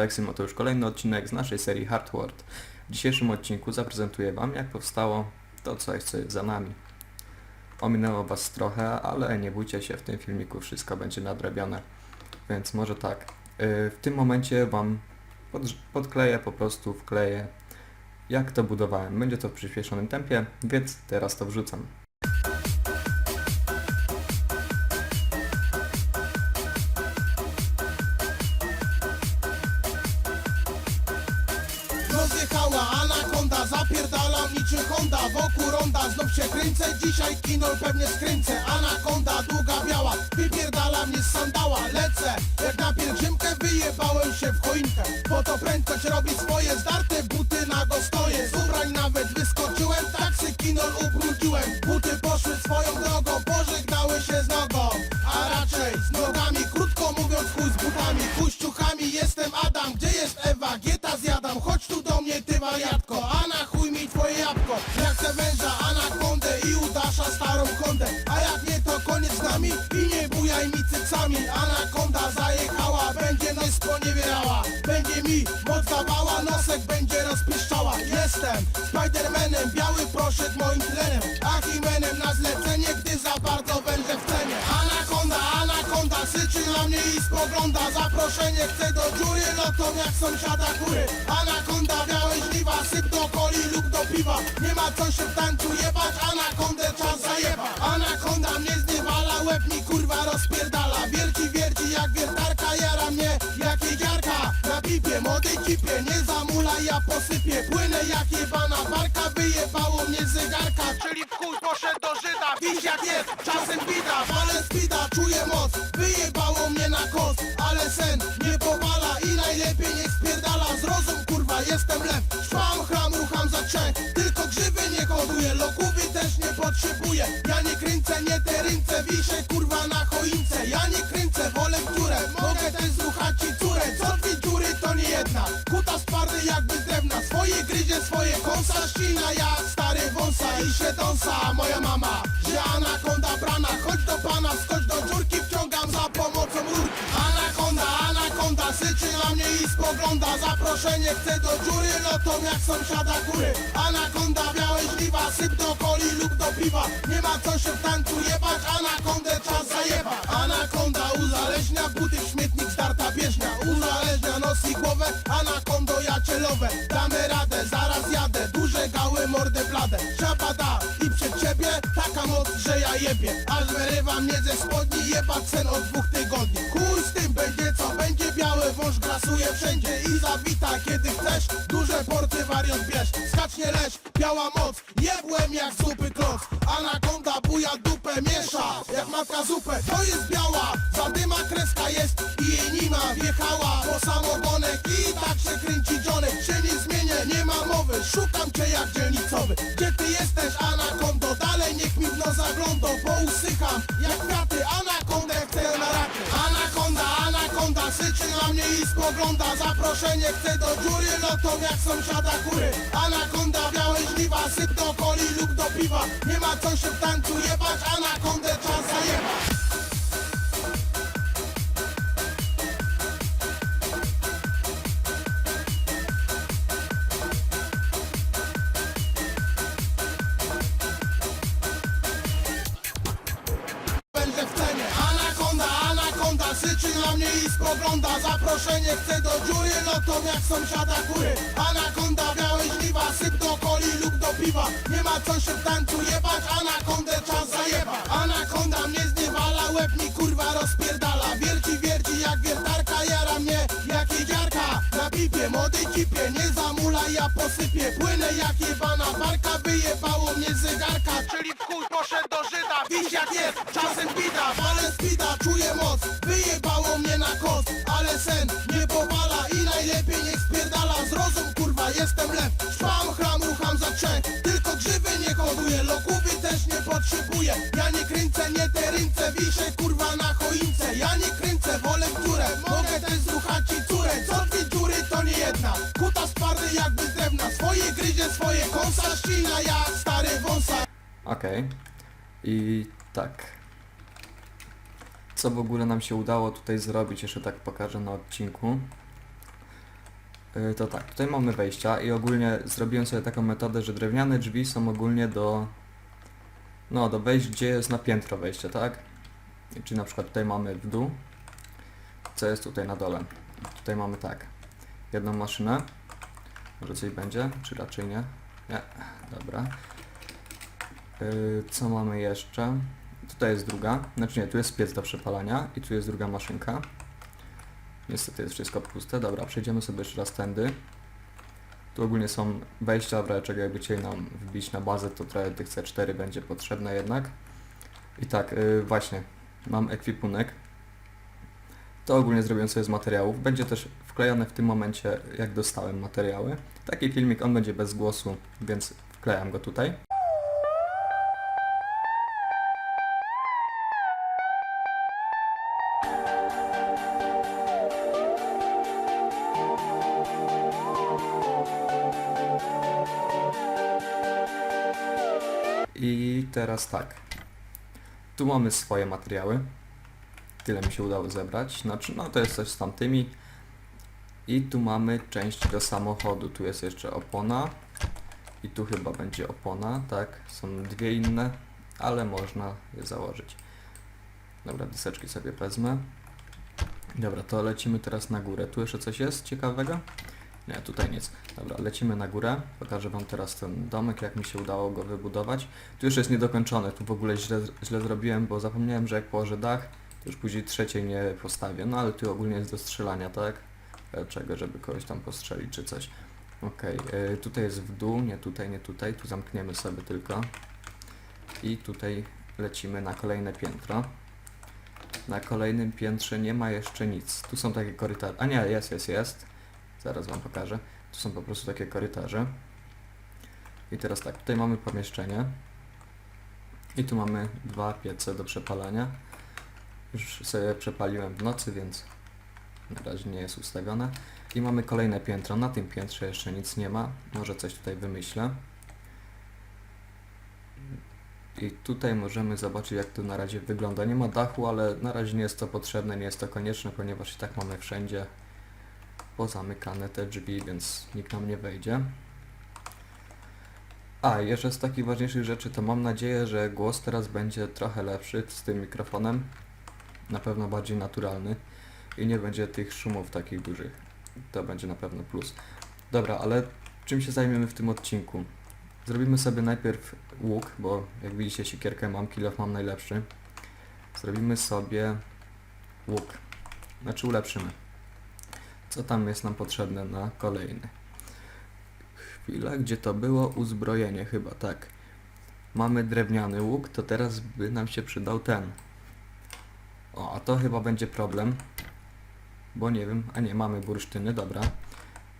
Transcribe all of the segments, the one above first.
Weksym, oto już kolejny odcinek z naszej serii Hardword. W dzisiejszym odcinku zaprezentuję Wam, jak powstało to coś, co jest za nami. Ominęło Was trochę, ale nie bójcie się, w tym filmiku wszystko będzie nadrabione. Więc może tak, yy, w tym momencie Wam pod, podkleję, po prostu wkleję, jak to budowałem. Będzie to w przyspieszonym tempie, więc teraz to wrzucam. Dzisiaj kinol pewnie skręcę Anakonda, długa biała Wypierdala mnie z sandała Lecę, jak na pielgrzymkę Wyjebałem się w choinkę. Po to prędkość robi swoje Zdarte buty nago stoję. Z ubrań nawet wyskoczyłem Taksy kinol ubrudziłem. Buty poszły swoją drogą Pożegnały się z nogą. A raczej z nogami Krótko mówiąc chuj z butami Kuściuchami jestem Adam. Gdzie jest Ewa? Gieta zjadam Bujaj mi cycami Anakonda zajechała Będzie nos poniewierała Będzie mi moc dawała Nosek będzie rozpiszczała. Jestem Spidermanem Biały proszek moim tlenem. Achimenem na zlecenie Gdy za bardzo wężę w cenie. Anakonda, anakonda Syczy na mnie i spogląda. Zaproszenie chce do dziury No to jak sąsiada góry. Anakonda białe żniwa Syp do coli lub do piwa. Nie ma co się w tańcu jebać Anakondę czas zajeba Anakonda mnie Łeb mi kurwa rozpierdala. Wierci, wierci jak wiertarka Jara mnie jak jedziarka Na pipie, młodej cipie Nie zamula ja posypię. Płynę jak jebana barka Wyjebało mnie zegarka. Czyli w chuj poszedł do Żyda Wiś jak jest, czasem bida. Ale spida, czuję moc Wyjebało mnie na koc Ale sen nie powala I najlepiej nie spierdala. Zrozum kurwa, jestem lew. Szłam, chram, rucham za trzech. Tylko grzywy nie hoduję nie potrzebuję. Ja nie kręcę, nie te ręce. Wiszę kurwa na choince. Ja nie kręcę, wolę w dziurę. Mogę też zruchać ci córę. Co dwie dziury to nie jedna. Kuta twardy jakby drewna. Swoje gryzie, swoje kąsa. Ścina jak stary wąsa. I się dąsa. Moja mama Że anakonda brana. Chodź do pana, skocz mnie i spogląda Zaproszenie chce do dziury No to jak sąsiada góry. Anakonda, białe żniwa Syp do coli lub do piwa. Nie ma co się w tańcu jebać Anakondę czas zajeba Anakonda uzależnia Buty w śmietnik, starta bieżnia. Uzależnia nos i głowę Anakondo ja cielowe Damy radę, zaraz jadę Duże gały, mordę bladę. Szabada i przed ciebie Taka moc, że ja jebie. Aż wyrywa mnie ze spodni Jebać sen od dwóch tygodni. Chuj z tym będzie Biały wąż grasuje wszędzie I zawita kiedy chcesz. Duże porty wariant bierz Skacz nie leż, biała moc Jebłem jak zupy kloc Anakonda buja dupę miesza Jak matka zupę. To jest biała Zadyma kreska jest I jej nie ma wjechała. Po samogonek I tak się kręci dzionek. Się nie zmienię, nie ma mowy Szukam cię jak dzielnicowy. Gdzie ty jesteś anakondo i spogląda Zaproszenie chce do dziury No to jak sąsiada góry Anakonda, białe żniwa Syp do coli lub do piwa. Nie ma co się w tańcu jebać Anakondę czas zajebać Młodej cipie Nie zamula ja posypię Płynę jak jebana barka Wyjebało mnie zegarka Czyli w chuj poszedł do Żyda. Wiś jak jest, czasem bida Ale spida, czuję moc. Wyjebało mnie na koc Ale sen nie powala I najlepiej niech spierdala. Zrozum kurwa, jestem lew Szłam, chram, rucham za trzech Tylko grzywy nie hoduję Lokuwy też nie potrzebuję. Ja nie kręcę, nie te ręce Wiszę kurwa na choince. Ja nie kręcę, wolę w dziurę Mogę też zruchać ci córę. Co drewna Swoje kąsa Ścina jak stary wąsa Okej. I tak. Co w ogóle nam się udało tutaj zrobić, jeszcze tak pokażę na odcinku. Y, To tak, tutaj mamy wejścia i ogólnie zrobiłem sobie taką metodę, że drewniane drzwi są ogólnie do... No, do wejść, gdzie jest na piętro wejście, tak? Czyli na przykład tutaj mamy w dół, co jest tutaj na dole. Tutaj mamy tak, jedną maszynę, może coś będzie, czy raczej nie? Nie, dobra. Y, Co mamy jeszcze? Tutaj jest druga, znaczy nie, tu jest piec do przepalania i tu jest druga maszynka. Niestety jest wszystko puste. Dobra, przejdziemy sobie jeszcze raz tędy. Tu ogólnie są wejścia, w razie czego jakby chcieli nam wbić na bazę, to trochę tych C4 będzie potrzebne jednak. I tak, yy, właśnie, mam ekwipunek. To ogólnie zrobiłem sobie z materiałów. Będzie też wklejone w tym momencie, jak dostałem materiały. Taki filmik, on będzie bez głosu, więc wklejam go tutaj. I teraz tak. Tu mamy swoje materiały. Tyle mi się udało zebrać. Znaczy, no to jest coś z tamtymi. I tu mamy część do samochodu. Tu jest jeszcze opona. I tu chyba będzie opona, tak? Są dwie inne, ale można je założyć. Dobra, deseczki sobie wezmę. Dobra, to lecimy teraz na górę. Tu jeszcze coś jest ciekawego? Nie, tutaj nic. Dobra, lecimy na górę. Pokażę Wam teraz ten domek, jak mi się udało go wybudować. Tu już jest niedokończony, tu w ogóle źle, źle zrobiłem, bo zapomniałem, że jak położę dach, to już później trzeciej nie postawię. No ale tu ogólnie jest do strzelania, tak? Czego, żeby kogoś tam postrzelić czy coś. Okej, e, tutaj jest w dół, nie tutaj, nie tutaj. Tu zamkniemy sobie tylko. I tutaj lecimy na kolejne piętro. Na kolejnym piętrze nie ma jeszcze nic. Tu są takie korytarze. A nie, jest, jest, jest. Zaraz Wam pokażę. Tu są po prostu takie korytarze. I teraz tak, tutaj mamy pomieszczenie. I tu mamy dwa piece do przepalania. Już sobie przepaliłem w nocy, więc na razie nie jest ustawione. I mamy kolejne piętro. Na tym piętrze jeszcze nic nie ma. Może coś tutaj wymyślę. I tutaj możemy zobaczyć jak to na razie wygląda. Nie ma dachu, ale na razie nie jest to potrzebne, nie jest to konieczne, ponieważ i tak mamy wszędzie pozamykane te drzwi, więc nikt nam nie wejdzie. A, jeszcze z takich ważniejszych rzeczy, to mam nadzieję, że głos teraz będzie trochę lepszy z tym mikrofonem. Na pewno bardziej naturalny i nie będzie tych szumów takich dużych. To będzie na pewno plus. Dobra, ale czym się zajmiemy w tym odcinku? Zrobimy sobie najpierw łuk, bo jak widzicie siekierkę mam, kilof mam najlepszy. Zrobimy sobie łuk. Znaczy ulepszymy. Co tam jest nam potrzebne na kolejny? Chwila, gdzie to było? Uzbrojenie chyba, tak. Mamy drewniany łuk, to teraz by nam się przydał ten. O, a to chyba będzie problem. Bo nie wiem, a nie, mamy bursztyny, dobra.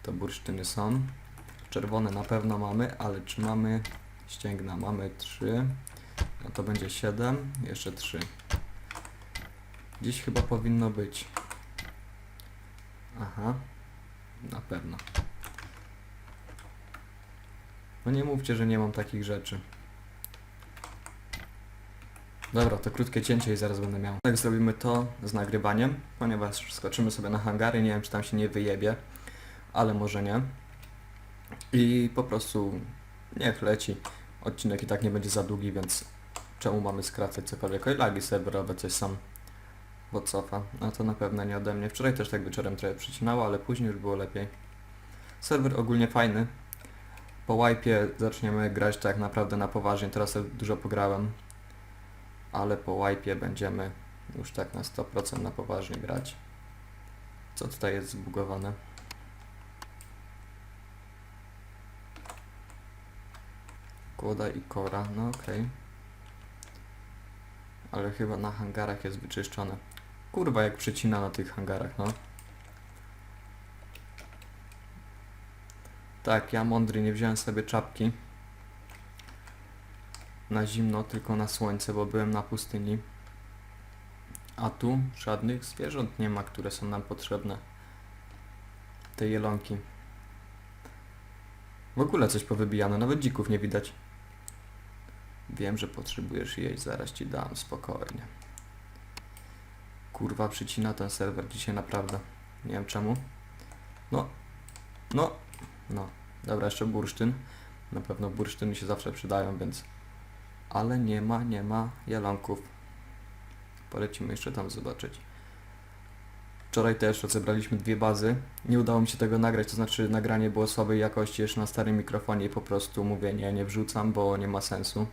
To bursztyny są. Czerwone na pewno mamy, ale czy mamy ścięgna? Mamy 3. No to będzie 7, jeszcze 3. Gdzieś chyba powinno być. Aha, na pewno. No nie mówcie, że nie mam takich rzeczy. Dobra, to krótkie cięcie i zaraz będę miał. Tak zrobimy to z nagrywaniem, ponieważ skoczymy sobie na hangary, nie wiem czy tam się nie wyjebie, ale może nie. I po prostu niech leci. Odcinek i tak nie będzie za długi, więc czemu mamy skracać cokolwiek? Oj, lagi serwerowe coś sam bo cofa. A to na pewno nie ode mnie. Wczoraj też tak wieczorem trochę przycinało, ale później już było lepiej. Serwer ogólnie fajny. Po wipe'ie zaczniemy grać tak naprawdę na poważnie. Teraz dużo pograłem. Ale po wipe'ie będziemy już tak na 100% na poważnie grać. Co tutaj jest zbugowane? Kłoda i kora, no okej. Ale chyba na hangarach jest wyczyszczone. Kurwa, jak przecina na tych hangarach, no. Tak, ja mądry, nie wziąłem sobie czapki. Na zimno, tylko na słońce, bo byłem na pustyni. A tu żadnych zwierząt nie ma, które są nam potrzebne. Te jelonki. W ogóle coś powybijane, nawet dzików nie widać. Wiem, że potrzebujesz jeść, zaraz ci dam, spokojnie. Kurwa, przycina ten serwer dzisiaj naprawdę. Nie wiem czemu. No, No, no. Dobra, jeszcze bursztyn. Na pewno bursztyny się zawsze przydają, więc... Ale nie ma, nie ma jelonków. Polecimy jeszcze tam zobaczyć. Wczoraj też rozebraliśmy dwie bazy. Nie udało mi się tego nagrać, to znaczy nagranie było słabej jakości jeszcze na starym mikrofonie i po prostu mówię nie, nie wrzucam, bo nie ma sensu.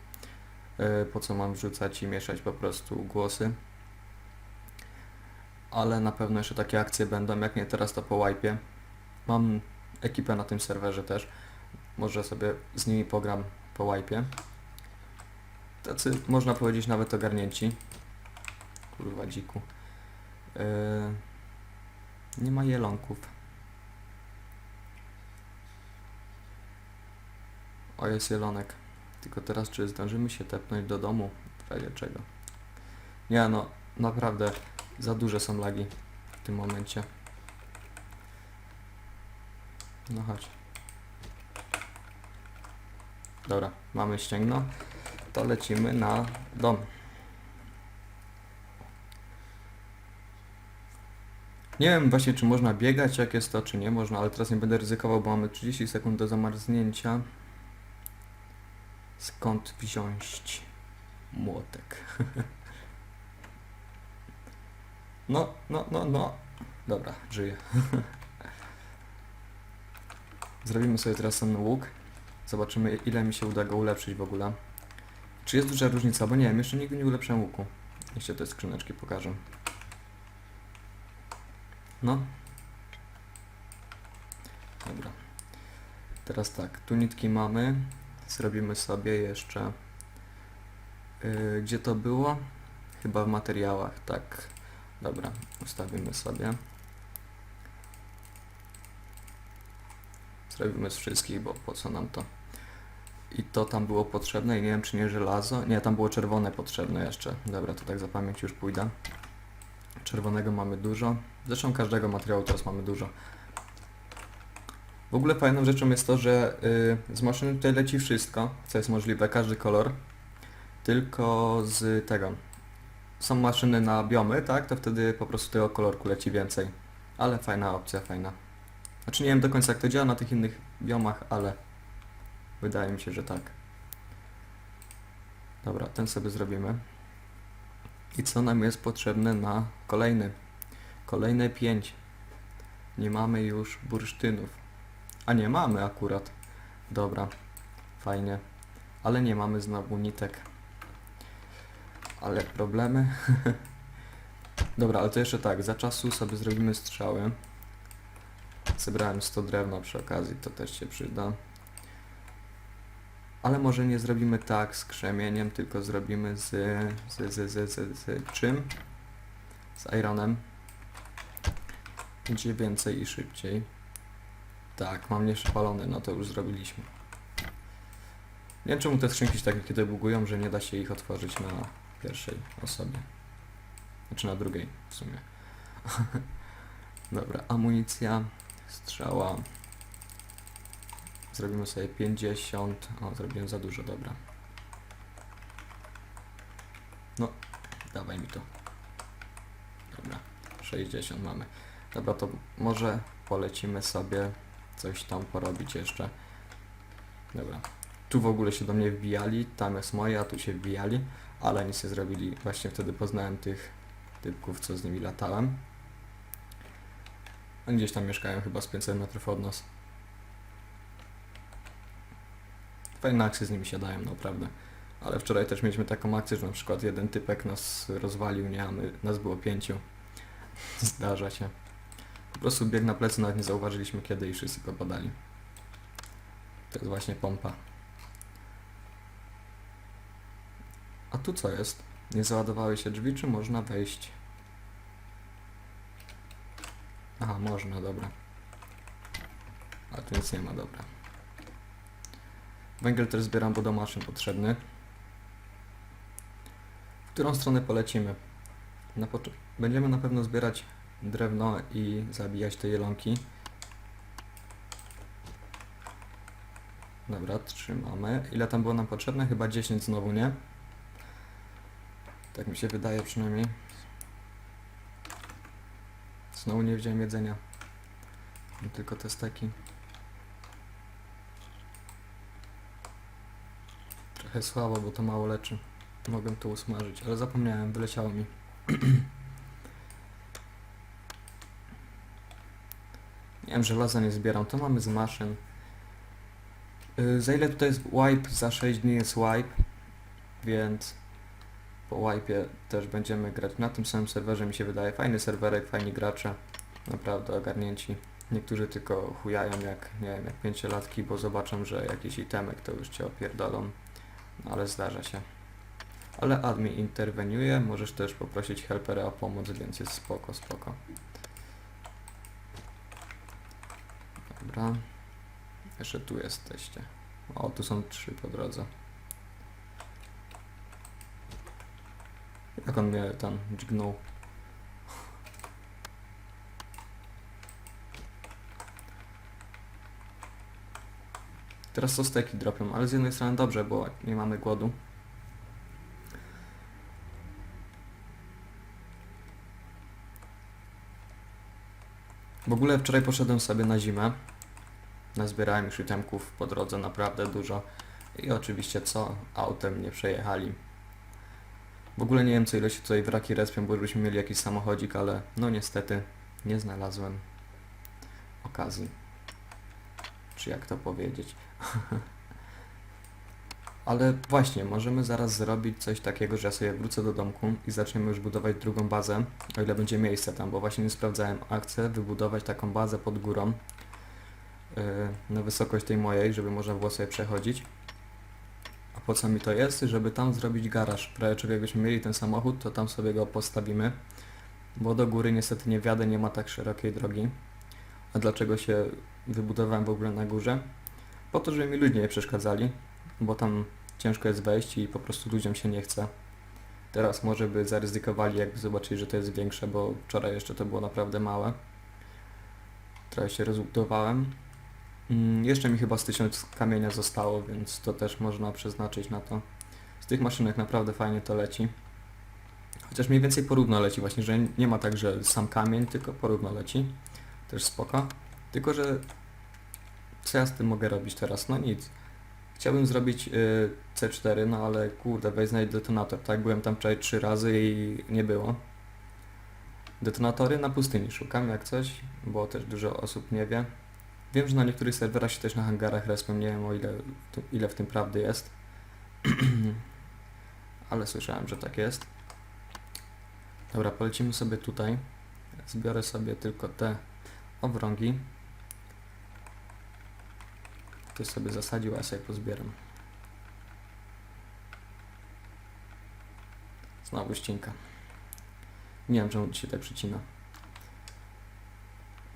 Yy, po co mam wrzucać i mieszać po prostu głosy. Ale na pewno jeszcze takie akcje będą, jak nie teraz to po łajpie. Mam ekipę na tym serwerze też. Może sobie z nimi pogram po łajpie. Tacy, można powiedzieć, nawet ogarnięci. Kurwa dziku. Yy, nie ma jelonków. O, jest jelonek. Tylko teraz, czy zdążymy się tepnąć do domu? W razie czego? Nie no, naprawdę za duże są lagi w tym momencie. No chodź. Dobra, mamy ścięgno. To lecimy na dom. Nie wiem właśnie czy można biegać, jak jest to, czy nie można, ale teraz nie będę ryzykował, bo mamy 30 sekund do zamarznięcia. Skąd wziąć młotek? no, no, no, no. Dobra, żyję. Zrobimy sobie teraz ten łuk. Zobaczymy ile mi się uda go ulepszyć w ogóle. Czy jest duża różnica? Bo nie wiem, jeszcze nigdy nie ulepszyłem łuku. Jeszcze te skrzyneczki pokażę. No. Dobra. Teraz tak, tu nitki mamy. Zrobimy sobie jeszcze... Yy, gdzie to było? Chyba w materiałach, tak. Dobra, ustawimy sobie. Zrobimy z wszystkich, bo po co nam to? I to tam było potrzebne i nie wiem czy nie żelazo. Nie, tam było czerwone potrzebne jeszcze. Dobra, to tak za pamięć już pójdę. Czerwonego mamy dużo. Zresztą każdego materiału teraz mamy dużo. W ogóle fajną rzeczą jest to, że y, z maszyny tutaj leci wszystko, co jest możliwe, każdy kolor. Tylko z tego. Są maszyny na biomy, tak? To wtedy po prostu tego kolorku leci więcej. Ale fajna opcja, fajna. Znaczy nie wiem do końca jak to działa na tych innych biomach, ale wydaje mi się, że tak. Dobra, ten sobie zrobimy. I co nam jest potrzebne na kolejny? Kolejne 5. Nie mamy już bursztynów. A nie mamy akurat. Dobra, fajnie. Ale nie mamy znowu nitek. Ale problemy. Dobra, ale to jeszcze tak, za czasu sobie zrobimy strzały. Zebrałem 100 drewna przy okazji, to też się przyda. Ale może nie zrobimy tak z krzemieniem, tylko zrobimy z, z, z, z, z, z czym? Z ironem. Będzie więcej i szybciej. Tak, mam nieszpalony, no to już zrobiliśmy. Nie wiem czemu te skrzynki się tak kiedy bugują, że nie da się ich otworzyć na pierwszej osobie. Znaczy na drugiej w sumie. Dobra, amunicja, strzała. Zrobimy sobie 50. O, zrobiłem za dużo, dobra. No, dawaj mi to. Dobra, 60 mamy. Dobra, to może polecimy sobie coś tam porobić jeszcze. Dobra. Tu w ogóle się do mnie wbijali, tam jest moje, a tu się wbijali, ale nic nie zrobili. Właśnie wtedy poznałem tych typków, co z nimi latałem. Gdzieś tam mieszkają chyba z 500 metrów od nas. Fajne akcje z nimi siadają, naprawdę. Ale wczoraj też mieliśmy taką akcję, że na przykład jeden typek nas rozwalił, nie, a my, nas było pięciu. Zdarza się. Po prostu bieg na plecy, nawet nie zauważyliśmy kiedy i wszyscy go podali. To jest właśnie pompa. A tu co jest? Nie załadowały się drzwi, czy można wejść? Aha, można, dobra. A tu nic nie ma, dobra. Węgiel też zbieram, bo do maszyn potrzebny. W którą stronę polecimy? Na Będziemy na pewno zbierać drewno i zabijać te jelonki. Dobra, trzymamy. Ile tam było nam potrzebne? Chyba 10 znowu, nie? Tak mi się wydaje przynajmniej. Znowu nie wziąłem jedzenia. Tylko te steki. Trochę słabo, bo to mało leczy. Mogłem to usmażyć, ale zapomniałem, wyleciało mi. Nie wiem, żelaza nie zbieram, to mamy z maszyn. Yy, za ile tutaj jest wipe? Za 6 dni jest wipe, więc po wipe'ie też będziemy grać na tym samym serwerze, mi się wydaje. Fajny serwerek, fajni gracze, naprawdę ogarnięci. Niektórzy tylko chujają jak, nie wiem, jak pięciolatki, bo zobaczą, że jakiś itemek to już cię opierdolą, ale zdarza się. Ale admin interweniuje, możesz też poprosić helpera o pomoc, więc jest spoko, spoko. Dobra. Jeszcze tu jesteście. O, tu są trzy po drodze. Jak on mnie tam dźgnął? Teraz to steki dropią, ale z jednej strony dobrze, bo nie mamy głodu. W ogóle wczoraj poszedłem sobie na zimę. Nazbierałem już itemków po drodze naprawdę dużo. I oczywiście co? Autem nie przejechali. W ogóle nie wiem co ile się tutaj wraki respią, bo żebyśmy mieli jakiś samochodzik, ale no niestety nie znalazłem okazji. Czy jak to powiedzieć? ale właśnie, możemy zaraz zrobić coś takiego, że ja sobie wrócę do domku i zaczniemy już budować drugą bazę, o ile będzie miejsce tam, bo właśnie nie sprawdzałem. A chcę wybudować taką bazę pod górą yy, na wysokość tej mojej, żeby można było sobie przechodzić. A po co mi to jest? Żeby tam zrobić garaż. W razie czego jakbyśmy mieli ten samochód, to tam sobie go postawimy. Bo do góry niestety nie wjadę, nie ma tak szerokiej drogi. A dlaczego się wybudowałem w ogóle na górze? Po to, żeby mi ludzie nie przeszkadzali, bo tam ciężko jest wejść i po prostu ludziom się nie chce. Teraz może by zaryzykowali, jakby zobaczyli, że to jest większe, bo wczoraj jeszcze to było naprawdę małe. Trochę się rozbudowałem. Mm, Jeszcze mi chyba z tysiąc kamienia zostało, więc to też można przeznaczyć na to. Z tych maszynek naprawdę fajnie to leci. Chociaż mniej więcej porówno leci właśnie, że nie ma tak, że sam kamień, tylko porówno leci. Też spoko. Tylko, że co ja z tym mogę robić teraz? No nic. Chciałbym zrobić y, C4, no ale kurde, weź znajdź detonator, tak? Byłem tam wczoraj trzy razy i nie było. Detonatory na pustyni szukam jak coś, bo też dużo osób nie wie. Wiem, że na niektórych serwerach się też na hangarach respią, nie wiem o ile, ile w tym prawdy jest. Ale słyszałem, że tak jest. Dobra, polecimy sobie tutaj. Zbiorę sobie tylko te owrągi. Ktoś sobie zasadził, a ja sobie pozbieram. Znowu ścinka. Nie wiem, czemu się tak przycina.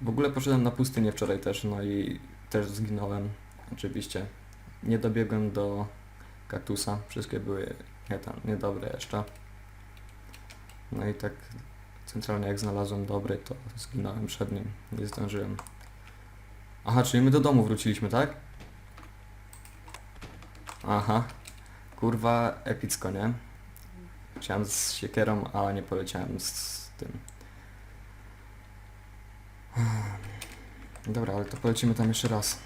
W ogóle poszedłem na pustynię wczoraj też, no i też zginąłem. Oczywiście. Nie dobiegłem do kaktusa. Wszystkie były nie tam, niedobre jeszcze. No i tak centralnie jak znalazłem dobry, to zginąłem przed nim. Nie zdążyłem. Aha, czyli my do domu wróciliśmy, tak? Aha. Kurwa, epicko, nie? Chciałem z siekierą, a nie poleciałem z tym. Dobra, ale to polecimy tam jeszcze raz.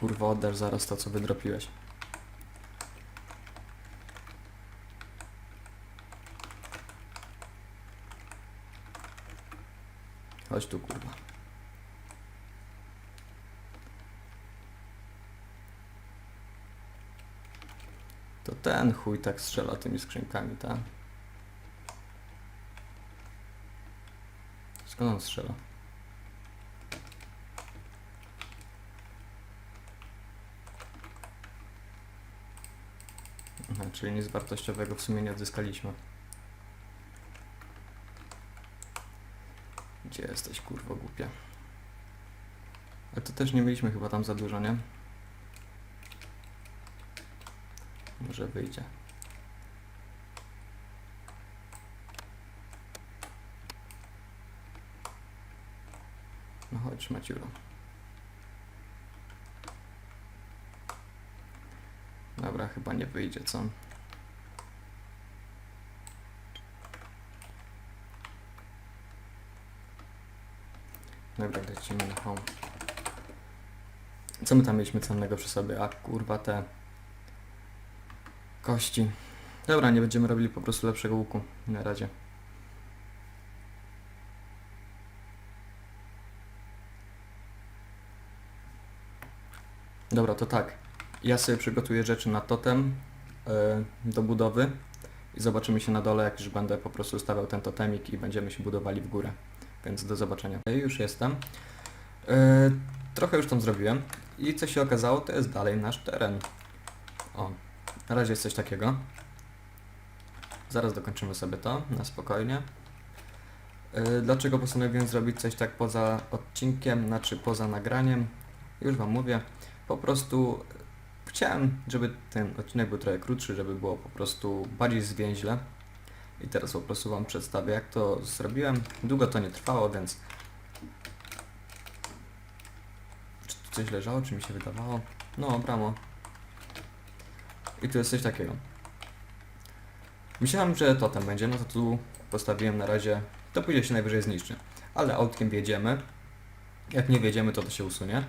Kurwa, oddasz zaraz to, co wydropiłeś. Chodź tu, kurwa. To ten chuj tak strzela tymi skrzynkami, tak? Skąd on strzela? Aha, czyli nic wartościowego w sumie nie odzyskaliśmy. Gdzie jesteś, kurwo głupia? Ale to też nie mieliśmy chyba tam za dużo, nie? Może wyjdzie. No chodź, Maciuro. Dobra, chyba nie wyjdzie, co? Dobra, lecimy na home. Co my tam mieliśmy cennego przy sobie? A kurwa te kości. Dobra, nie będziemy robili po prostu lepszego łuku na razie. Dobra, to tak. Ja sobie przygotuję rzeczy na totem e, do budowy i zobaczymy się na dole, jak już będę po prostu stawiał ten totemik i będziemy się budowali w górę. Więc do zobaczenia. Już jestem. E, trochę już tam zrobiłem i co się okazało, to jest dalej nasz teren. O, na razie jest coś takiego. Zaraz dokończymy sobie to, na spokojnie. Yy, Dlaczego postanowiłem zrobić coś tak poza odcinkiem, znaczy poza nagraniem? Już Wam mówię. Po prostu chciałem, żeby ten odcinek był trochę krótszy, żeby było po prostu bardziej zwięźle. I teraz po prostu Wam przedstawię, jak to zrobiłem. Długo to nie trwało, więc... Czy tu coś leżało, czy mi się wydawało? No, bramo. I tu jest coś takiego. Myślałem, że totem będzie, no to tu postawiłem na razie, to później się najwyżej zniszczy. Ale autkiem wjedziemy. Jak nie wjedziemy, to to się usunie.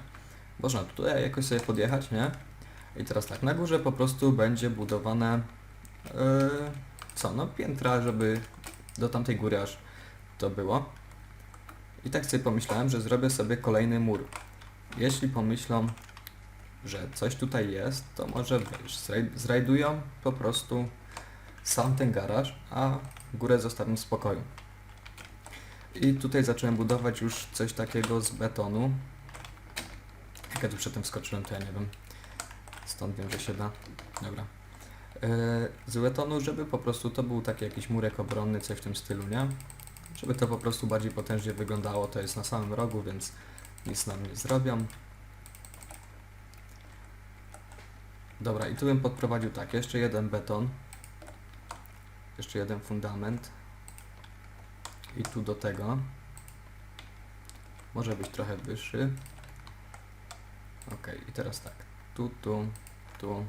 Można tutaj jakoś sobie podjechać, nie? I teraz tak, na górze po prostu będzie budowane yy, co, no piętra, żeby do tamtej góry aż to było. I tak sobie pomyślałem, że zrobię sobie kolejny mur. Jeśli pomyślą, że coś tutaj jest, to może wiesz, zraj- zrajdują po prostu sam ten garaż, a górę zostawiam w spokoju. I tutaj zacząłem budować już coś takiego z betonu. Jak ja tu przedtem wskoczyłem, to ja nie wiem. Stąd wiem, że się da. Dobra. Yy, z betonu, żeby po prostu to był taki jakiś murek obronny, coś w tym stylu, nie? Żeby to po prostu bardziej potężnie wyglądało, to jest na samym rogu, więc nic nam nie zrobią. Dobra, i tu bym podprowadził tak, jeszcze jeden beton. Jeszcze jeden fundament. I tu do tego. Może być trochę wyższy. Ok, i teraz tak. Tu, tu, tu.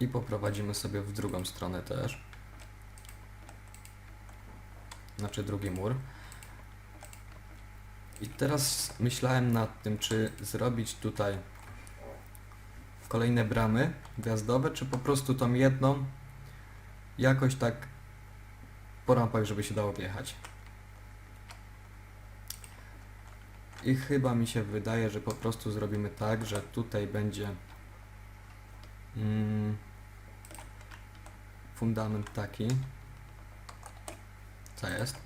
I poprowadzimy sobie w drugą stronę też. Znaczy drugi mur. I teraz myślałem nad tym, czy zrobić tutaj kolejne bramy gwiazdowe, czy po prostu tą jedną jakoś tak po rampach, żeby się dało wjechać. I chyba mi się wydaje, że po prostu zrobimy tak, że tutaj będzie mm, fundament taki. Co jest?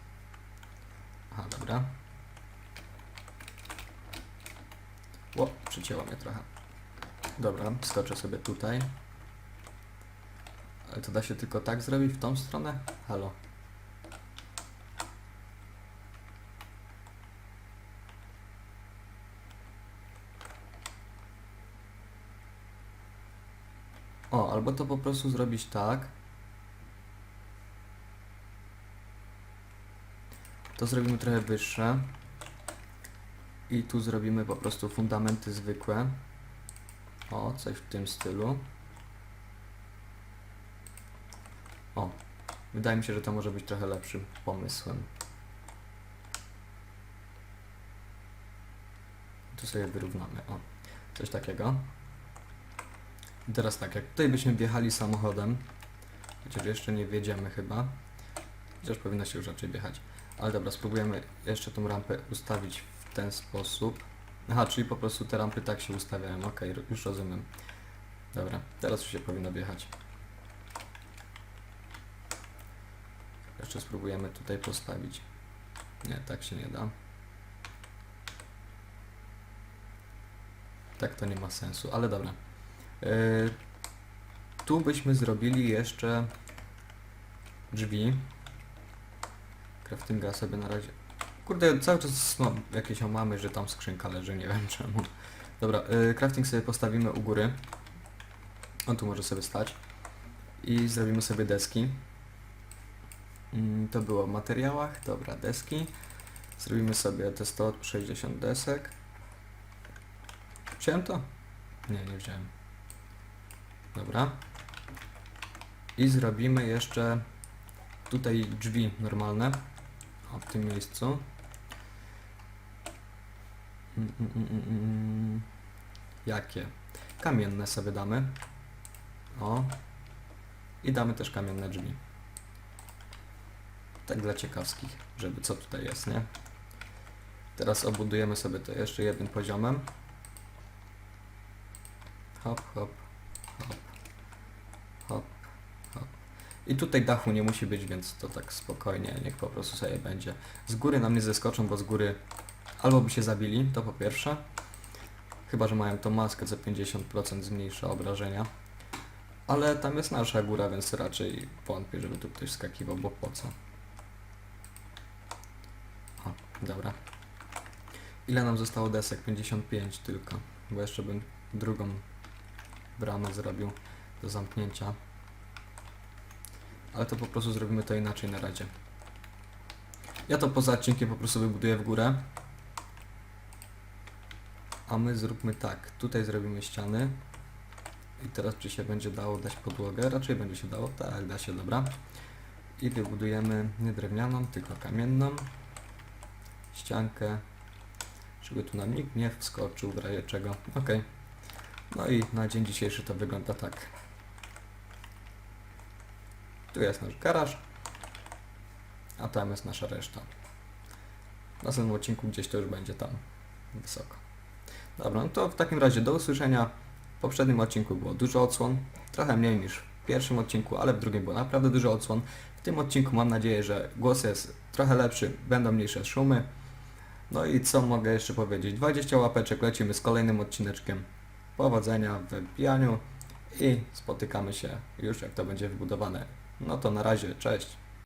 Aha, dobra. O, przycięło mnie trochę. Dobra, skoczę sobie tutaj. Ale to da się tylko tak zrobić w tą stronę? Halo. O, albo to po prostu zrobić tak. To zrobimy trochę wyższe. I tu zrobimy po prostu fundamenty zwykłe. O, coś w tym stylu. O, wydaje mi się, że to może być trochę lepszym pomysłem. Tu sobie wyrównamy. O, coś takiego. I teraz tak, jak tutaj byśmy wjechali samochodem, chociaż jeszcze nie wjedziemy chyba, chociaż powinno się już raczej wjechać. Ale dobra, spróbujemy jeszcze tą rampę ustawić ten sposób. Aha, czyli po prostu te rampy tak się ustawiają. Ro- już rozumiem. Dobra, teraz już się powinno wjechać. Jeszcze spróbujemy tutaj postawić. Nie, tak się nie da. Tak to nie ma sensu, ale dobra. Yy, tu byśmy zrobili jeszcze drzwi. Craftinga sobie na razie. Kurde, cały czas mam jakieś omamy, że tam skrzynka leży, nie wiem czemu. Dobra, yy, crafting sobie postawimy u góry. On tu może sobie stać. I zrobimy sobie deski. Mm, to było w materiałach. Dobra, deski. Zrobimy sobie te 160 desek. Wziąłem to? Nie, nie wziąłem. Dobra. I zrobimy jeszcze tutaj drzwi normalne. O, w tym miejscu. Jakie? kamienne sobie damy. O. I damy też kamienne drzwi. Tak dla ciekawskich, żeby co tutaj jest, nie? Teraz obudujemy sobie to jeszcze jednym poziomem. Hop, hop, hop, hop, hop. I tutaj dachu nie musi być, więc to tak spokojnie, niech po prostu sobie będzie. Z góry nam nie zeskoczą, bo z góry albo by się zabili, to po pierwsze. Chyba, że mają tą maskę, co 50% zmniejsza obrażenia. Ale tam jest nasza góra, więc raczej wątpię, żeby tu ktoś skakiwał, bo po co? O, dobra. Ile nam zostało desek? 55 tylko. Bo jeszcze bym drugą bramę zrobił do zamknięcia. Ale to po prostu zrobimy to inaczej na razie. Ja to poza odcinkiem po prostu wybuduję w górę. A my zróbmy tak. Tutaj zrobimy ściany. I teraz czy się będzie dało dać podłogę? Raczej będzie się dało. Tak, da się, dobra. I wybudujemy nie drewnianą, tylko kamienną. Ściankę. Żeby tu nam nikt nie wskoczył w razie czego. Ok. No i na dzień dzisiejszy to wygląda tak. Tu jest nasz garaż. A tam jest nasza reszta. W następnym odcinku gdzieś to już będzie tam wysoko. Dobra, no to w takim razie do usłyszenia. W poprzednim odcinku było dużo odsłon, trochę mniej niż w pierwszym odcinku, ale w drugim było naprawdę dużo odsłon. W tym odcinku mam nadzieję, że głos jest trochę lepszy, będą mniejsze szumy. No i co mogę jeszcze powiedzieć? 20 łapeczek, lecimy z kolejnym odcineczkiem. Powodzenia w wbijaniu i spotykamy się już jak to będzie wybudowane. No to na razie, cześć.